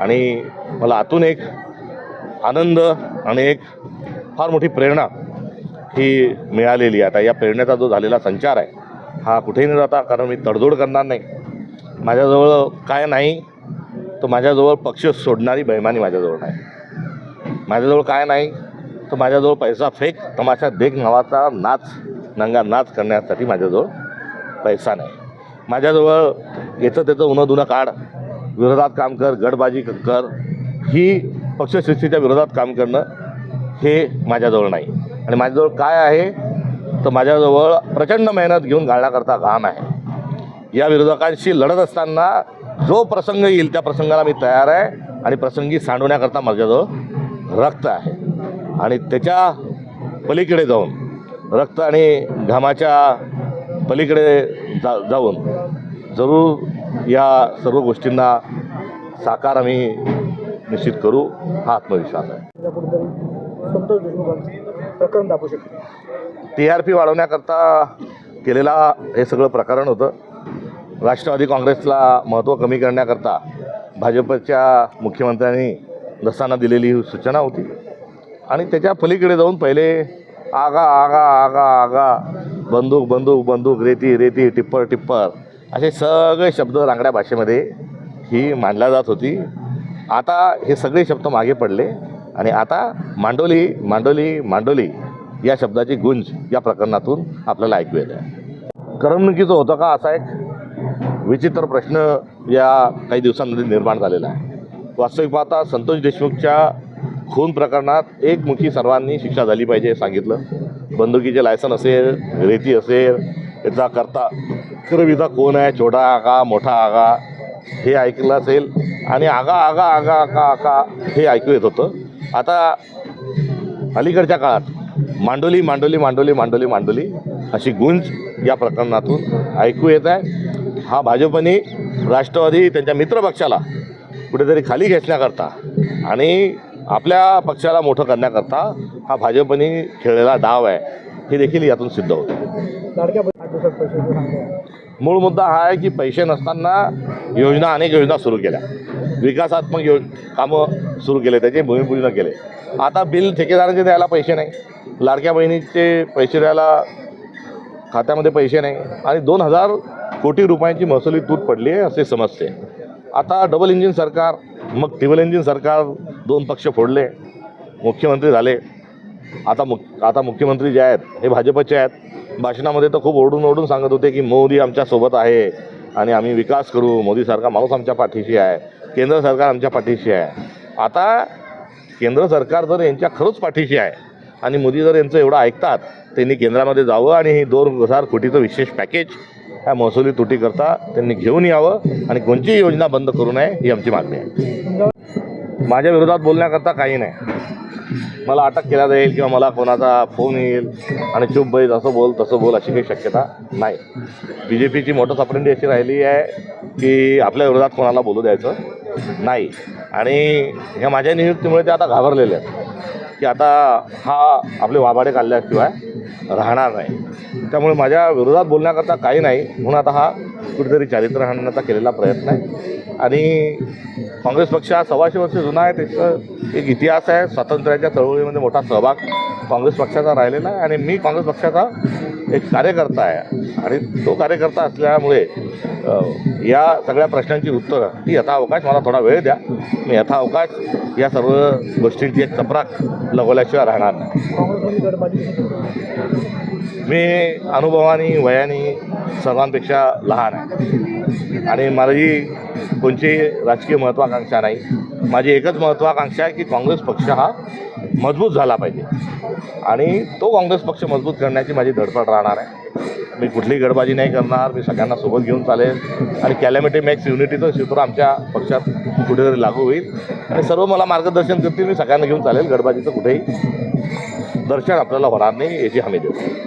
आणि मला आतून एक आनंद आणि एक फार मोठी प्रेरणा ही मिळालेली आहे. आता या प्रेरणेचा जो झालेला संचार आहे हा कुठेही न जाता कारण मी तडजोड करणार नाही. माझ्याजवळ काय नाही तर माझ्याजवळ पक्ष सोडणारी बैमानी माझ्याजवळ नाही. माझ्याजवळ काय नाही तर माझ्याजवळ पैसा फेक तमाशा देख नावाचा नाच नंगा नाच करण्यासाठी माझ्याजवळ पैसा नाही. माझ्याजवळ याचं त्याचं उन्हा दुनं काढ विरोधात काम कर गडबाजी कर ही पक्षश्रेष्ठीच्या विरोधात काम करणं हे माझ्याजवळ नाही. आणि माझ्याजवळ काय आहे? तर माझ्याजवळ प्रचंड मेहनत घेऊन घालण्याकरता घाम आहे. या विरोधकांशी लढत असताना जो प्रसंग येईल त्या प्रसंगाला मी तयार आहे आणि प्रसंगी सांडवण्याकरता माझ्याजवळ रक्त आहे. आणि त्याच्या पलीकडे जाऊन रक्त आणि घामाच्या पलीकडे जा जाऊन जरूर या सर्व गोष्टींना साकार आम्ही निश्चित करू. हा आत्मविश्वास आहे. टी आर पी वाढवण्याकरता केलेला हे सगळं प्रकरण होतं. राष्ट्रवादी काँग्रेसला महत्त्व कमी करण्याकरता भाजपच्या मुख्यमंत्र्यांनी दस्ताना दिलेली ही सूचना होती. आणि त्याच्या पलीकडे जाऊन पहिले आगा आगा आगा आगा बंदूक बंदूक बंदूक रेती रेती टिप्पर टिप्पर असे सगळे शब्द रांगड्या भाषेमध्ये ही मांडल्या जात होती. आता हे सगळे शब्द मागे पडले आणि आता मांडोली मांडोली मांडोली या शब्दाची गुंज या प्रकरणातून आपल्याला ऐकू येत. करमणुकीचं होतं का असा एक विचित्र प्रश्न या काही दिवसांमध्ये निर्माण झालेला आहे. वास्तविक पाहता संतोष देशमुखच्या खून प्रकरणात एकमुखी सर्वांनी शिक्षा झाली पाहिजे हे सांगितलं. बंदुकीचे लायसन असेल रेती असेल याचा करता करविता कोण आहे? छोटा आगा मोठा आगा हे ऐकलं असेल. आणि आगा आगा आगा आगा आगा हे ऐकू येत होतं. आता अलीकडच्या काळात मांडोली मांडोली मांडोली मांडोली मांडोली अशी गुंज या प्रकरणातून ऐकू येत आहे. हा भाजपने राष्ट्रवादी त्यांच्या मित्रपक्षाला कुठेतरी खाली घेतण्याकरता आणि आपल्या पक्षाला मोठं करण्याकरता हा भाजपने खेळलेला डाव आहे. हे देखील यातून सिद्ध होतं. मूळ मुद्दा हा आहे की पैसे नसताना योजना अनेक योजना सुरू केल्या. विकासात्मक यो कामं सुरू केले त्याचे भूमिपूजन केले. आता बिल ठेकेदारांचे द्यायला पैसे नाही. लाडक्या बहिणीचे पैसे द्यायला खात्यामध्ये पैसे नाही. आणि दोन हजार कोटी रुपयांची महसुली तूट पडली आहे असे समजते. आता डबल इंजिन सरकार मग ट्रिबल इंजिन सरकार दोन पक्ष फोडले. मुख्यमंत्री झाले. आता मुख आता मुख्यमंत्री जे आहेत हे भाजपचे आहेत. भाषणामध्ये तर खूप ओरडून ओरडून सांगत होते की मोदी आमच्यासोबत आहे आणि आम्ही विकास करू. मोदीसारखा माणूस आमच्या पाठीशी आहे. केंद्र सरकार आमच्या पाठीशी आहे. आता केंद्र सरकार जर यांच्या खरंच पाठीशी आहे आणि मोदी जर यांचं एवढं ऐकतात त्यांनी केंद्रामध्ये जावं आणि हे दोन हजार कोटीचं विशेष पॅकेज ह्या महसुली तुटीकरता त्यांनी घेऊन यावं आणि कोणतीही योजना बंद करू नये ही आमची मागणी आहे. माझ्या विरोधात बोलण्याकरता काही नाही. मला अटक केला जाईल किंवा मला कोणाचा फोन येईल. आणि चुप बैल असं बोल तसं बोल अशी काही शक्यता नाही. बी जे पीची मोठं सपरेंडी अशी राहिली आहे की आपल्या विरोधात कोणाला बोलू द्यायचं नाही. आणि ह्या माझ्या नियुक्तीमुळे ते आता घाबरलेले आहेत. की आता हा आपले वाबाडे काढल्याशिवाय राहणार नाही. त्यामुळे माझ्या विरोधात बोलण्याकरता काही नाही. म्हणून आता हा कुठेतरी चारित्र्य हाणण्याचा केलेला प्रयत्न आहे. आणि काँग्रेस पक्ष हा सव्वाशे वर्ष जुना आहे. त्याचं एक इतिहास आहे. स्वातंत्र्याच्या चळवळीमध्ये मोठा सहभाग काँग्रेस पक्षाचा राहिलेला आहे. आणि मी काँग्रेस पक्षाचा एक कार्यकर्ता आहे. आणि तो कार्यकर्ता असल्यामुळे या सगळ्या प्रश्नांची उत्तरं ती यथावकाश मला थोडा वेळ द्या. मी यथावकाश या सर्व गोष्टींची एक चपराक लगवल्याशिवाय राहणार नाही. मी अनुभवानी वयाने सर्वांपेक्षा लहान आहे. आणि माझी कोणची राजकीय महत्त्वाकांक्षा नाही. माझी एकच महत्त्वाकांक्षा आहे की काँग्रेस पक्ष हा मजबूत झाला पाहिजे. आणि तो काँग्रेस पक्ष मजबूत करण्याची माझी धडपड राहणार आहे. मी कुठलीही गडबाजी नाही करणार मी सगळ्यांना सोबत घेऊन चालेल. आणि कॅलॅमिटी मॅक्स युनिटीचं सूत्र आमच्या पक्षात कुठेतरी लागू होईल. आणि सर्व मला मार्गदर्शन करतील मी सगळ्यांना घेऊन चालेल गडबाजीचं कुठेही दर्शन आपल्याला होणार नाही याची हमी देतो.